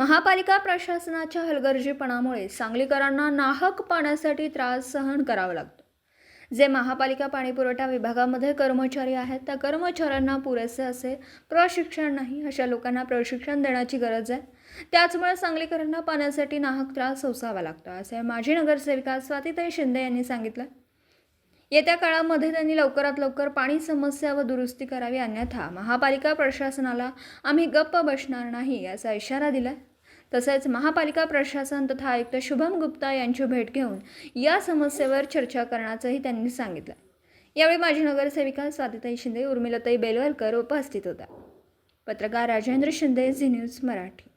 महापालिका प्रशासनाच्या हलगर्जीपणामुळे सांगलीकरांना नाहक पाण्यासाठी त्रास सहन करावा लागतो. जे महापालिका पाणीपुरवठा विभागामध्ये कर्मचारी आहेत त्या कर्मचाऱ्यांना पुरेसे असे प्रशिक्षण नाही अशा लोकांना प्रशिक्षण देण्याची गरज आहे. त्याचमुळे सांगलीकरांना पाण्यासाठी नाहक त्रास सोसावा लागतो असे माजी नगरसेविका स्वातीताई शिंदे यांनी सांगितलं. येत्या काळामध्ये त्यांनी लवकरात लवकर पाणी समस्या व दुरुस्ती करावी अन्यथा महापालिका प्रशासनाला आम्ही गप्प बसणार नाही याचा इशारा दिला तसेच महापालिका प्रशासन तथा आयुक्त शुभम गुप्ता यांची भेट घेऊन या समस्येवर चर्चा करण्याचंही त्यांनी सांगितलं. यावेळी माजी नगरसेविका स्वातीताई शिंदे उर्मिलाताई बेलवलकर उपस्थित होत्या. पत्रकार राजेंद्र शिंदे झी न्यूज मराठी.